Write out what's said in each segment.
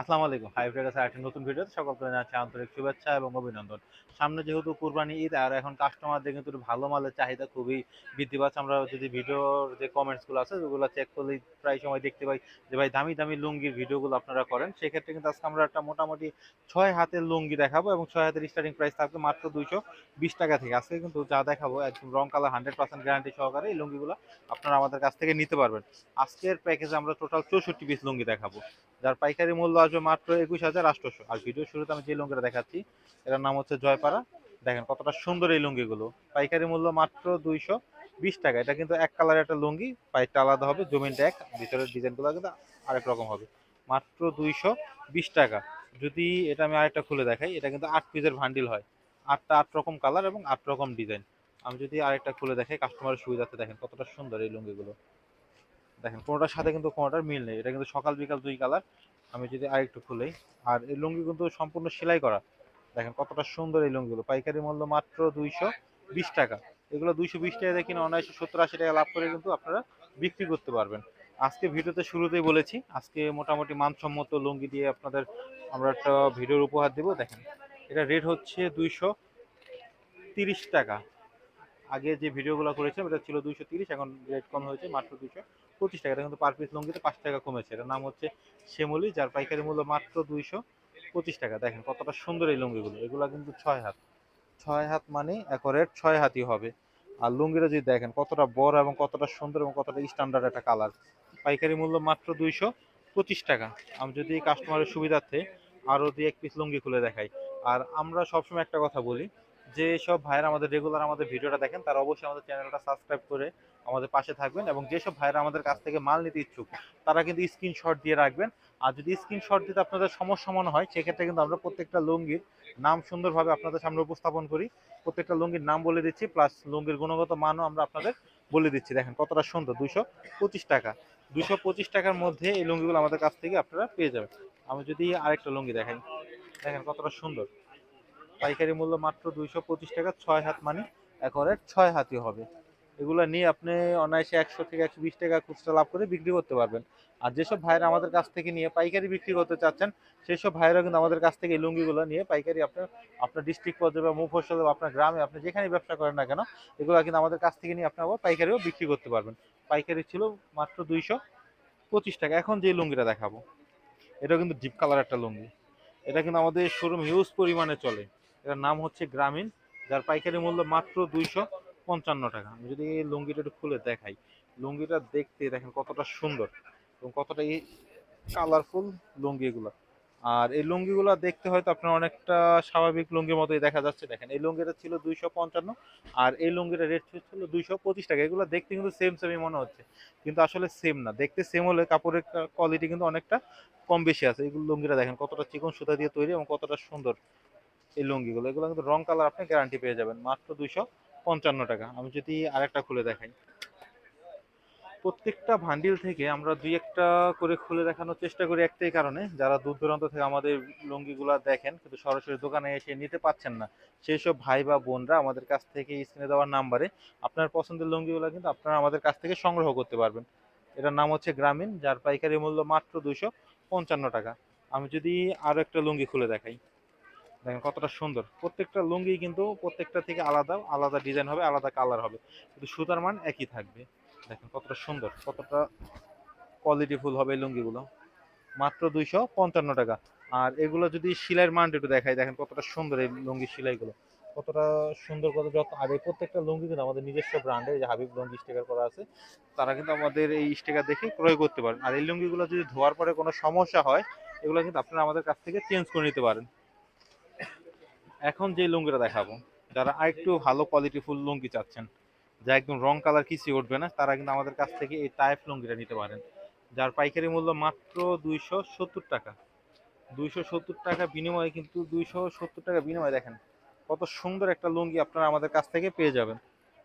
আসসালামু আলাইকুম। Hi friends একটা নতুন ভিডিওতে সকলকে জানাচ্ছি আন্তরিক শুভেচ্ছা এবং অভিনন্দন। সামনে যেহেতু কুরবানি ঈদ, আর এখন কাস্টমারদের কিন্তু ভালো মালের চাহিদা খুবই বৃদ্ধি পাচ্ছে। আমরা যদি ভিডিওর যে কমেন্টসগুলো আছে, ওগুলো চেক করলে প্রায় সময় দেখতে পাই যে, ভাই, দামি দামি লুঙ্গির ভিডিওগুলো আপনারা করেন। সেক্ষেত্রে কিন্তু আজকে আমরা একটা মোটামুটি ছয় হাতের লুঙ্গি দেখাবো এবং ছয় হাতের স্টার্টিং প্রাইস থাকবে মাত্র দুইশো বিশ টাকা থেকে। আজকে কিন্তু যা দেখাবো, একদম রং কালার হান্ড্রেড পার্সেন্ট গ্যারান্টি সহকারে এই লুঙ্গিগুলো আপনারা আমাদের কাছ থেকে নিতে পারবেন। আজকের প্যাকেজে আমরা টোটাল চৌষট্টি পিস লুঙ্গি দেখাবো। যার পাইকারি মূল্য আসবে মাত্র একুশ হাজার আটশোশো আর ভিডিও শুরুতে আমি যে লুঙ্গিটা দেখাচ্ছি, এটার নাম হচ্ছে জয়পাড়া। দেখেন কতটা সুন্দর এই লুঙ্গিগুলো। পাইকারি মূল্য মাত্র দুইশো বিশ টাকা। এটা কিন্তু এক কালারের একটা লুঙ্গি, পাইপটা আলাদা হবে, জমিনটা এক, ভিতরের ডিজাইনগুলো কিন্তু আরেক রকম হবে। মাত্র দুইশো বিশ টাকা। যদি এটা আমি আরেকটা খুলে দেখাই, এটা কিন্তু আট পিসের ভান্ডিল হয়। আটটা আট রকম কালার এবং আট রকম ডিজাইন। আমি যদি আরেকটা খুলে দেখাই, কাস্টমারের সুবিধাতে দেখেন কতটা সুন্দর এই লুঙ্গিগুলো। দেখেন, কোনোটার সাথে কিন্তু কোনোটার মিল নেই। এটা কিন্তু সকাল বিকাল দুই কালার। আমি যদি আরেকটু খুলেই আর এই লুঙ্গি কিন্তু সম্পূর্ণ সেলাই করা। দেখেন কতটা সুন্দর এই লুঙ্গিগুলো। পাইকারি মূল্য মাত্র দুইশো বিশ টাকা। এগুলো দুইশো বিশ টাকা দিয়ে কিনে অনায়াসে সত্তর আশি টাকা লাভ করে কিন্তু আপনারা বিক্রি করতে পারবেন। আজকে ভিডিওতে শুরুতেই বলেছি, আজকে মোটামুটি মানসম্মত লুঙ্গি দিয়ে আপনাদের আমরা একটা ভিডিওর উপহার দেবো। দেখেন, এটা রেট হচ্ছে দুইশো তিরিশ টাকা। আগে যে ভিডিওগুলো করেছিলাম, এটা ছিল দুইশো তিরিশ, এখন রেট কম হয়েছে মাত্র দুইশো পঁচিশ টাকা। কিন্তু পার পিস লুঙ্গিতে পাঁচ টাকা কমেছে। এটার নাম হচ্ছে শ্যামলি যার পাইকারি মূল্য মাত্র দুইশো পঁচিশ টাকা। দেখেন কতটা সুন্দর এই লুঙ্গিগুলো। এগুলো কিন্তু ছয় হাত। ছয় হাত মানে একরের ছয় হাতই হবে। আর লুঙ্গিটা যদি দেখেন, কতটা বড় এবং কতটা সুন্দর এবং কতটা স্ট্যান্ডার্ড একটা কালার পাইকারি মূল্য মাত্র দুইশো পঁচিশ টাকা। আমি যদি কাস্টমারের সুবিধার্থে আরও দুই এক পিস লুঙ্গি খুলে দেখাই। আর আমরা সবসময় একটা কথা বলি যে সব ভাইয়েরা আমাদের রেগুলার আমাদের ভিডিওটা দেখেন, তারা অবশ্যই আমাদের চ্যানেলটা সাবস্ক্রাইব করে আমাদের পাশে থাকবেন এবং যেসব ভাইয়েরা আমাদের কাছ থেকে মাল নিতে ইচ্ছুক, তারা কিন্তু স্ক্রিনশট দিয়ে রাখবেন। আর যদি স্ক্রিনশট দিতে আপনাদের সমস্যা মনে হয়, সেক্ষেত্রে কিন্তু আমরা প্রত্যেকটা লুঙ্গির নাম সুন্দরভাবে আপনাদের সামনে উপস্থাপন করি। প্রত্যেকটা লুঙ্গির নাম বলে দিচ্ছি প্লাস লুঙ্গির গুণগত মানও আমরা আপনাদের বলে দিচ্ছি। দেখেন কতটা সুন্দর দুশো টাকা। দুশো টাকার মধ্যে এই লুঙ্গিগুলো আমাদের কাছ থেকে আপনারা পেয়ে যাবেন। আমি যদি আরেকটা লুঙ্গি দেখেন দেখেন কতটা সুন্দর। পাইকারি মূল্য মাত্র দুইশো পঁচিশ টাকা, ছয় হাত মানে একরের ছয় হাতই হবে। এগুলো নিয়ে আপনি অনায়াসে একশো থেকে একশো বিশ টাকা খুচরা লাভ করে বিক্রি করতে পারবেন। আর যেসব ভাইরা আমাদের কাছ থেকে নিয়ে পাইকারি বিক্রি করতে চাচ্ছেন সেই সব ভাইরা কিন্তু আমাদের কাছ থেকে এই লুঙ্গিগুলো নিয়ে পাইকারি আপনার আপনার ডিস্ট্রিক্ট পর্যায়ে বা মুফসলে বা আপনার গ্রামে আপনি যেখানে ব্যবসা করেন না কেন, এগুলো কিন্তু আমাদের কাছ থেকে নিয়ে আপনি আবার পাইকারিও বিক্রি করতে পারবেন। পাইকারি ছিল মাত্র দুইশো পঁচিশ টাকা। এখন যে লুঙ্গিটা দেখাবো, এটা কিন্তু ডিপ কালার একটা লুঙ্গি। এটা কিন্তু আমাদের শোরুম হিউজ পরিমাণে চলে। এটার নাম হচ্ছে গ্রামীণ, যার পাইকারি মূল্য মাত্র দুইশো পঞ্চান্ন টাকা। আমি যদি এই লুঙ্গিটা একটু খুলে দেখাই, লুঙ্গিটা দেখতে দেখেন কতটা সুন্দর এবং কতটা এই কালারফুল লুঙ্গি এগুলো আর এই লুঙ্গিগুলো দেখতে হয়তো আপনার অনেকটা স্বাভাবিক লুঙ্গির মতোই দেখা যাচ্ছে। দেখেন, এই লুঙ্গিটা ছিল দুইশো পঞ্চান্ন, আর এই লুঙ্গিটা রেট ছিল দুইশো পঁচিশ টাকা। এগুলো দেখতে কিন্তু সেম সেমই মনে হচ্ছে, কিন্তু আসলে সেম না। দেখতে সেম হলে কাপড়ের কোয়ালিটি কিন্তু অনেকটা কম বেশি আছে। এগুলো লুঙ্গিটা দেখেন কতটা চিকন সুতা দিয়ে তৈরি এবং কতটা সুন্দর এই লুঙ্গিগুলো, এগুলো কিন্তু রং কালার আপনি গ্যারান্টি পেয়ে যাবেন। মাত্র দুইশো পঞ্চান্ন টাকা। আমি যদি আরেকটা খুলে দেখাই। প্রত্যেকটা ভান্ডিল থেকে আমরা দুই একটা করে খুলে দেখানোর চেষ্টা করি একটাই কারণে। যারা দূর দূরান্ত থেকে আমাদের লুঙ্গিগুলা দেখেন, কিন্তু সরাসরি দোকানে এসে নিতে পাচ্ছেন না সেই সব ভাই বা বোনরা আমাদের কাছ থেকে স্ক্রিনে দেওয়ার নাম্বারে আপনার পছন্দের লুঙ্গিগুলো কিন্তু আপনারা আমাদের কাছ থেকে সংগ্রহ করতে পারবেন। এটার নাম হচ্ছে গ্রামীণ, যার পাইকারি মূল্য মাত্র দুইশো পঞ্চান্ন টাকা। আমি যদি আরও একটা লুঙ্গি খুলে দেখাই। দেখেন কতটা সুন্দর। প্রত্যেকটা লুঙ্গি কিন্তু প্রত্যেকটা থেকে আলাদা আলাদা ডিজাইন হবে, আলাদা কালার হবে। কিন্তু সুতার মান একই থাকবে। দেখেন কতটা সুন্দর, কতটা কোয়ালিটিফুল হবে লুঙ্গিগুলো। মাত্র দুইশো পঞ্চান্ন টাকা। আর এগুলো যদি সেলাইয়ের মানটা একটু দেখাই, দেখেন কতটা সুন্দর এই লুঙ্গি সেলাইগুলো। কতটা সুন্দর কত যত আর এই প্রত্যেকটা লুঙ্গি কিন্তু আমাদের নিজস্ব ব্র্যান্ডের যে হাবিব লুঙ্গি স্টিকার করা আছে, তারা কিন্তু আমাদের এই স্টিকার দেখে ক্রয় করতে পারেন। আর এই লুঙ্গিগুলো যদি ধোয়ার পরে কোনো সমস্যা হয়, এগুলো কিন্তু আপনারা আমাদের কাছ থেকে চেঞ্জ করে নিতে পারেন। এখন যে লুঙ্গিটা দেখাবো, যারা আরেকটু ভালো কোয়ালিটি ফুল লুঙ্গি চাচ্ছেন, যা একদম রং কালার কিছুই উঠবে না, তারা কিন্তু আমাদের কাছ থেকে এই টাইপ লুঙ্গিটা নিতে পারেন। যার পাইকারি মূল্য মাত্র দুইশো সত্তর টাকা। দুইশো সত্তর টাকা বিনিময়ে কিন্তু দুইশো সত্তর টাকা বিনিময়ে দেখেন, কত সুন্দর একটা লুঙ্গি আপনারা আমাদের কাছ থেকে পেয়ে যাবেন।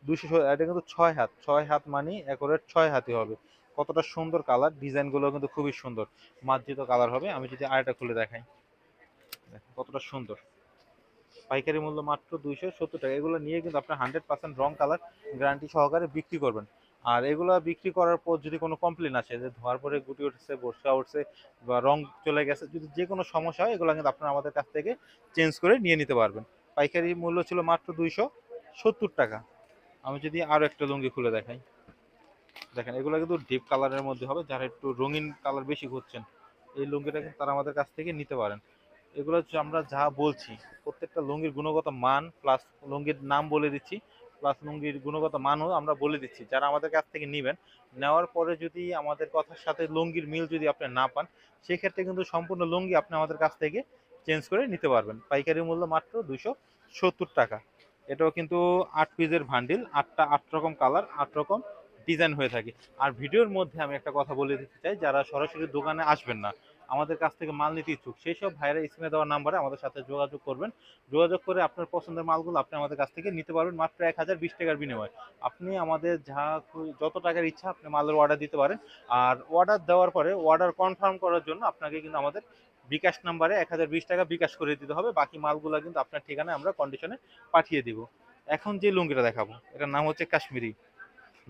দুইশো এটা কিন্তু ছয় হাত ছয় হাত মানে একরের ছয় হাতই হবে। কতটা সুন্দর কালার ডিজাইনগুলো কিন্তু খুবই সুন্দর। মার্জিত কালার হবে, আমি যদি আরেকটা খুলে দেখাই। কতটা সুন্দর। পাইকারি মূল্য মাত্র দুইশো সত্তর টাকা। এগুলো নিয়ে কিন্তু আপনার হান্ড্রেড পার্সেন্ট রং কালার গ্যারান্টি সহকারে বিক্রি করবেন। আর এগুলো বিক্রি করার পর যদি কোনো কমপ্লেন আসে যে ধোয়ার পরে গুটি উঠছে, বর্ষা উঠছে বা রং চলে গেছে, যদি যে কোনো সমস্যা হয়, এগুলো কিন্তু আপনারা আমাদের কাছ থেকে চেঞ্জ করে নিয়ে নিতে পারবেন। পাইকারি মূল্য ছিল মাত্র দুইশো সত্তর টাকা। আমি যদি আরও একটা লুঙ্গি খুলে দেখাই। দেখেন, এগুলো কিন্তু ডিপ কালারের মধ্যে হবে, যারা একটু রঙিন কালার বেশি খুঁজছেন, এই লুঙ্গিটা কিন্তু তারা আমাদের কাছ থেকে নিতে পারেন। এগুলো হচ্ছে আমরা যা বলছি, প্রত্যেকটা লুঙ্গির গুণগত মান প্লাস লুঙ্গির নাম বলে দিচ্ছি প্লাস লুঙ্গির গুণগত মানও আমরা বলে দিচ্ছি। যারা আমাদের কাছ থেকে নেবেন, নেওয়ার পরে যদি আমাদের কথার সাথে লুঙ্গির মিল যদি আপনি না পান, সেক্ষেত্রে কিন্তু সম্পূর্ণ লুঙ্গি আপনি আমাদের কাছ থেকে চেঞ্জ করে নিতে পারবেন। পাইকারি মূল্য মাত্র দুশো সত্তর টাকা। এটাও কিন্তু আট পিসের ভান্ডিল আটটা আট রকম কালার আট রকম ডিজাইন হয়ে থাকে। আর ভিডিওর মধ্যে আমি একটা কথা বলে দিতে চাই, যারা সরাসরি দোকানে আসবেন না আমাদের কাছ থেকে মাল নিতে ইচ্ছুক, সেই সব ভাইরা স্ক্রিনে দেওয়ার নাম্বারে আমাদের সাথে যোগাযোগ করবেন। যোগাযোগ করে আপনার পছন্দের মালগুলো আপনি আমাদের কাছ থেকে নিতে পারবেন, মাত্র এক হাজার বিশ টাকার বিনিময়ে। আপনি আমাদের যা যত টাকার ইচ্ছা আপনি মালের অর্ডার দিতে পারেন। আর অর্ডার দেওয়ার পরে অর্ডার কনফার্ম করার জন্য আপনাকে কিন্তু আমাদের বিকাশ নাম্বারে এক হাজার বিশ টাকা বিকাশ করে দিতে হবে। বাকি মালগুলো কিন্তু আপনার ঠিকানায় আমরা কন্ডিশনে পাঠিয়ে দিব। এখন যে লুঙ্গিটা দেখাবো, এটার নাম হচ্ছে কাশ্মীরি।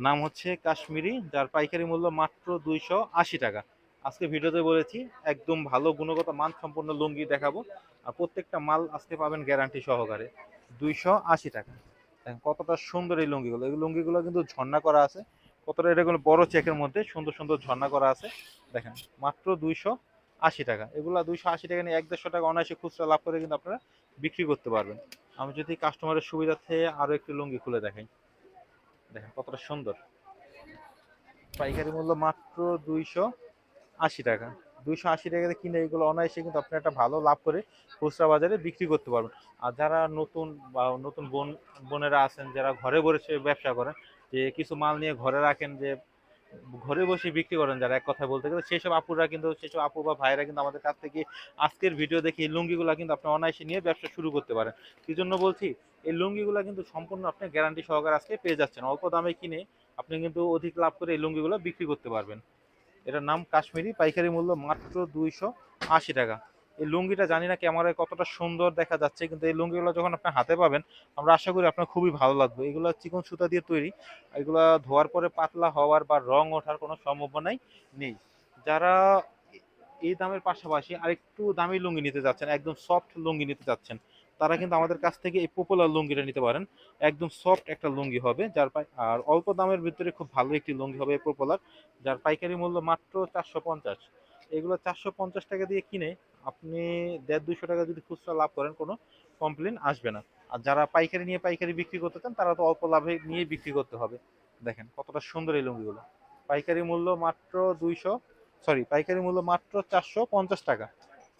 নাম হচ্ছে কাশ্মীরি, যার পাইকারি মূল্য মাত্র দুইশো আশি টাকা। আজকে ভিডিওতে বলেছি, একদম ভালো গুণগত মান সম্পন্ন লুঙ্গি দেখাবো। আর প্রত্যেকটা মাল আজকে পাবেন গ্যারান্টি সহকারে। দুইশো আশি টাকা। কতটা সুন্দর এই লুঙ্গিগুলো। এই লুঙ্গিগুলো কিন্তু ঝর্ণা করা আছে। কতটা এটা কোনো বড় চেকের মধ্যে সুন্দর সুন্দর ঝর্ণা করা আছে। দেখেন, মাত্র দুইশো আশি টাকা। এগুলো দুইশো আশি টাকা নিয়ে এক দেড়শো টাকা অনায়াসে খুচরা লাভ করে কিন্তু আপনারা বিক্রি করতে পারবেন। আমি যদি কাস্টমারের সুবিধার্থে আরও একটি লুঙ্গি খুলে দেখাই। দেখেন কতটা সুন্দর। পাইকারি মূল্য মাত্র দুইশো আশি টাকা। দুইশো আশি টাকাতে কিনে এগুলো অনায়াসে কিন্তু আপনি একটা ভালো লাভ করে খুচরা বাজারে বিক্রি করতে পারবেন। আর যারা নতুন বা নতুন বোন, বোনেরা আছেন, যারা ঘরে বসে ব্যবসা করেন, যে কিছু মাল নিয়ে ঘরে রাখেন, যে ঘরে বসে বিক্রি করেন যারা, এক কথা বলতে গেলে সেসব আপুরা কিন্তু, সেসব আপু বা ভাইরা কিন্তু আমাদের কাছ থেকে আজকের ভিডিও দেখে এই লুঙ্গিগুলো কিন্তু আপনি অনায়াসে নিয়ে ব্যবসা শুরু করতে পারেন। কি জন্য বলছি, এই লুঙ্গিগুলো কিন্তু সম্পূর্ণ আপনি গ্যারান্টি সহকারে আজকে পেয়ে যাচ্ছেন। অল্প দামে কিনে আপনি কিন্তু অধিক লাভ করে এই লুঙ্গিগুলো বিক্রি করতে পারবেন। এটার নাম কাশ্মীরি, পাইকারি মূল্য মাত্র দুইশো আশি টাকা। এই লুঙ্গিটা জানি না ক্যামেরায় কতটা সুন্দর দেখা যাচ্ছে, কিন্তু এই লুঙ্গিগুলো যখন আপনি হাতে পাবেন, আমরা আশা করি আপনার খুবই ভালো লাগবে। এগুলো চিকন সুতা দিয়ে তৈরি, এগুলো ধোয়ার পরে পাতলা হওয়ার বা রং ওঠার কোনো সম্ভাবনাই নেই। যারা এই দামের পাশাপাশি আরেকটু দামি লুঙ্গি নিতে যাচ্ছেন, একদম সফট লুঙ্গি নিতে যাচ্ছেন তারা কিন্তু আমাদের কাছ থেকে এই পপুলার লুঙ্গিটা নিতে পারেন। একদম সফট একটা লুঙ্গি হবে, যার পাই আর অল্প দামের ভিতরে খুব ভালো একটি লুঙ্গি হবে এই পপুলার যার পাইকারি মূল্য মাত্র চারশো পঞ্চাশ। এগুলো চারশো পঞ্চাশ টাকা দিয়ে কিনে আপনি দেড় দুশো টাকা যদি খুচরা লাভ করেন, কোনো কমপ্লেন আসবে না। আর যারা পাইকারি নিয়ে পাইকারি বিক্রি করতে চান, তারা তো অল্প লাভে নিয়ে বিক্রি করতে হবে। দেখেন কতটা সুন্দর এই লুঙ্গিগুলো। পাইকারি মূল্য মাত্র দুইশো সরি পাইকারি মূল্য মাত্র চারশো পঞ্চাশ টাকা।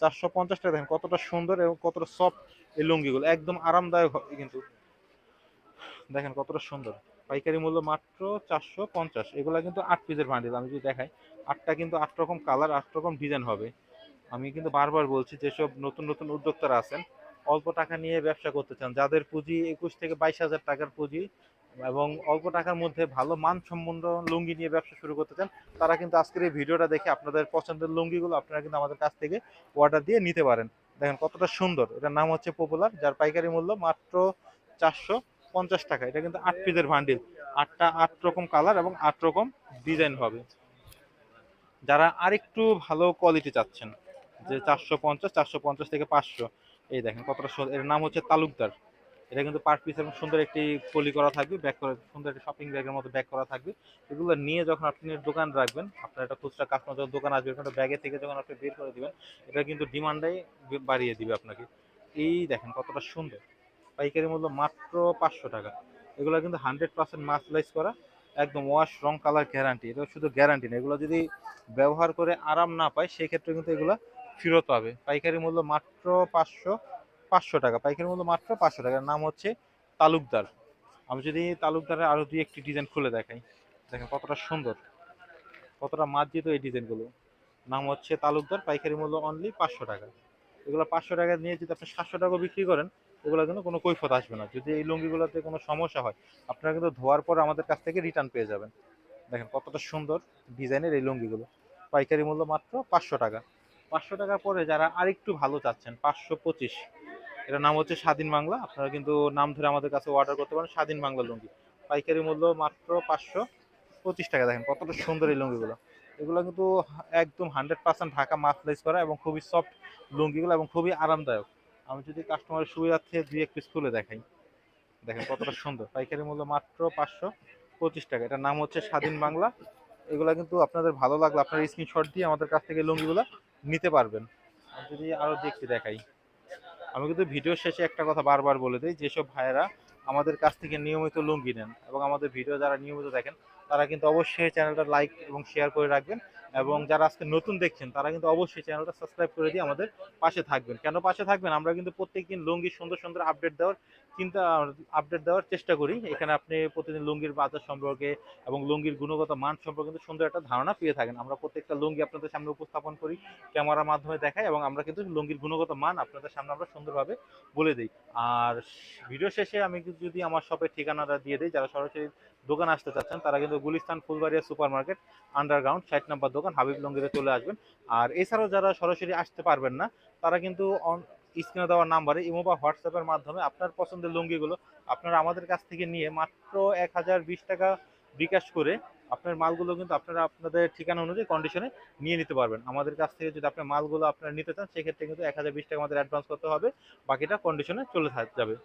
চারশো পঞ্চাশ টাকা দেখেন, কতটা সুন্দর এবং কতটা সফট এই লুঙ্গিগুলো। একদম আরামদায়ক হবে কিন্তু। দেখেন কতটা সুন্দর। পাইকারি মূল্য মাত্র চারশো পঞ্চাশ। এগুলো কিন্তু আট পিসের বান্ডিল আমি যদি দেখাই, আটটা কিন্তু আট রকম কালার আট রকম ডিজাইন হবে। আমি কিন্তু বারবার বলছি, যেসব নতুন নতুন উদ্যোক্তারা আছেন, অল্প টাকা নিয়ে ব্যবসা করতে চান, যাদের পুঁজি একুশ থেকে বাইশ হাজার টাকার পুঁজি এবং অল্প টাকার মধ্যে ভালো মানসম্পন্ন লুঙ্গি নিয়ে ব্যবসা শুরু করতে চান, তারা কিন্তু আজকের এই ভিডিওটা দেখে আপনাদের পছন্দের লুঙ্গিগুলো আপনারা কিন্তু আমাদের কাছ থেকে অর্ডার দিয়ে নিতে পারেন। দেখেন কতটা সুন্দর। এটার নাম হচ্ছে পপুলার যার পাইকারি মূল্য মাত্র চারশো পঞ্চাশ টাকা। এটা কিন্তু আট পিসের ভান্ডিল আটটা আট রকম কালার এবং আট রকম ডিজাইন হবে। যারা আরেকটু ভালো কোয়ালিটি চাচ্ছেন, যে চারশো পঞ্চাশ চারশো পঞ্চাশ থেকে পাঁচশো, এই দেখেন কতটা এর নাম হচ্ছে তালুকদার। এটা কিন্তু পার পিস এবং সুন্দর একটি পলি করা থাকবে ব্যাক করা, সুন্দর একটি শপিং ব্যাগের মতো ব্যাগ করা থাকবে। এগুলো নিয়ে যখন আপনি দোকান রাখবেন, আপনার একটা খুচরা কাস্টমার যখন দোকান আসবে একটা ব্যাগে থেকে যখন আপনি বের করে দিবেন, এটা কিন্তু ডিমান্ডাই বাড়িয়ে দিবে আপনাকে। এই দেখেন কতটা সুন্দর। পাইকারি মূল্য মাত্র পাঁচশো টাকা। এগুলো কিন্তু হান্ড্রেড পার্সেন্ট মাসলাইজ করা, একদম ওয়াশ রং কালার গ্যারান্টি এটা শুধু গ্যারান্টি না, এগুলো যদি ব্যবহার করে আরাম না পায়, সেক্ষেত্রে কিন্তু এগুলো ফেরত পাবে। পাইকারি মূল্য মাত্র পাঁচশো। পাঁচশো টাকা, পাইকারি মূল্য মাত্র পাঁচশো টাকার নাম হচ্ছে তালুকদার। আমি যদি তালুকদারের আরও দুই একটি ডিজাইন খুলে দেখাই। দেখেন কতটা সুন্দর, কতটা মার্জিত এই ডিজাইনগুলো নাম হচ্ছে তালুকদার, পাইকারি মূল্য অনলি পাঁচশো টাকা। এগুলো পাঁচশো টাকা নিয়ে যদি আপনি সাতশো টাকা বিক্রি করেন এগুলো কিন্তু কোনো কৈফত আসবে না। যদি এই লুঙ্গিগুলোতে কোনো সমস্যা হয়, আপনারা কিন্তু ধোয়ার পর আমাদের কাছ থেকে রিটার্ন পেয়ে যাবেন। দেখেন কতটা সুন্দর ডিজাইনের এই লুঙ্গিগুলো। পাইকারি মূল্য মাত্র পাঁচশো টাকা। পাঁচশো টাকার পরে যারা আরেকটু ভালো চাচ্ছেন, পাঁচশো পঁচিশ। এটার নাম হচ্ছে স্বাধীন বাংলা। আপনারা কিন্তু নাম ধরে আমাদের কাছে অর্ডার করতে পারেন। স্বাধীন বাংলা লুঙ্গি। পাইকারি মূল্য মাত্র পাঁচশো পঁচিশ টাকা। দেখেন কতটা সুন্দর এই লুঙ্গিগুলো। এগুলো কিন্তু একদম হান্ড্রেড পার্সেন্ট ঢাকা মাফলাইজ করা এবং খুবই সফট লুঙ্গিগুলো এবং খুবই আরামদায়ক। আমি যদি কাস্টমারের সুবিধার্থে দুই, এক পিস খুলে দেখাই। দেখেন কতটা সুন্দর। পাইকারি মূল্য মাত্র পাঁচশো পঁচিশ টাকা। এটার নাম হচ্ছে স্বাধীন বাংলা। এগুলো কিন্তু আপনাদের ভালো লাগল আপনার স্ক্রিনশট দিয়ে আমাদের কাছ থেকে লুঙ্গিগুলো নিতে পারবেন। আমি যদি আরও দেখতে দেখাই। আমি কিন্তু ভিডিও শেষে একটা কথা বারবার বলে দিই, যেসব ভাইয়েরা আমাদের কাছ থেকে নিয়মিত লুঙ্গি নেন এবং আমাদের ভিডিও যারা নিয়মিত দেখেন, তারা কিন্তু অবশ্যই চ্যানেলটা লাইক এবং শেয়ার করে রাখবেন। এবং যারা আজকে নতুন দেখছেন, তারা কিন্তু অবশ্যই চ্যানেলটা সাবস্ক্রাইব করে দিয়ে আমাদের পাশে থাকবেন। কেন পাশে থাকবেন? আমরা কিন্তু প্রত্যেকদিন লুঙ্গি সুন্দর সুন্দর আপডেট দেওয়ার চিন্তা আপডেট দেওয়ার চেষ্টা করি। এখানে আপনি প্রতিদিন লুঙ্গির বাজার সম্পর্কে এবং লুঙ্গির গুণগত মান সম্পর্কে কিন্তু সুন্দর একটা ধারণা পেয়ে থাকেন। আমরা প্রত্যেকটা লুঙ্গি আপনাদের সামনে উপস্থাপন করি, ক্যামেরার মাধ্যমে দেখাই এবং আমরা কিন্তু লুঙ্গির গুণগত মান আপনাদের সামনে আমরা সুন্দরভাবে বলে দিই। আর ভিডিও শেষে আমি যদি আমার শপের ঠিকানাটা দিয়ে দিই, যারা সরাসরি দোকান আসতে চাচ্ছেন, তারা কিন্তু Gulistan Fulbaria super market underground ষাট নাম্বার দোকান, হাবিব লঙ্গিতে চলে আসবেন। আর এছাড়াও যারা সরাসরি আসতে পারবেন না, তারা কিন্তু স্ক্রিনে দেওয়ার নাম্বারে ইমো বা হোয়াটসঅ্যাপের মাধ্যমে আপনার পছন্দের লুঙ্গিগুলো আপনারা আমাদের কাছ থেকে নিয়ে মাত্র এক হাজার বিশ টাকা বিকাশ করে আপনার মালগুলো কিন্তু আপনারা আপনাদের ঠিকানা অনুযায়ী কন্ডিশনে নিয়ে নিতে পারবেন। আমাদের কাছ থেকে যদি আপনার মালগুলো আপনারা নিতে চান, সেক্ষেত্রে কিন্তু এক হাজার বিশ টাকা আমাদের অ্যাডভান্স করতে হবে, বাকিটা কন্ডিশনে চলে যাবে।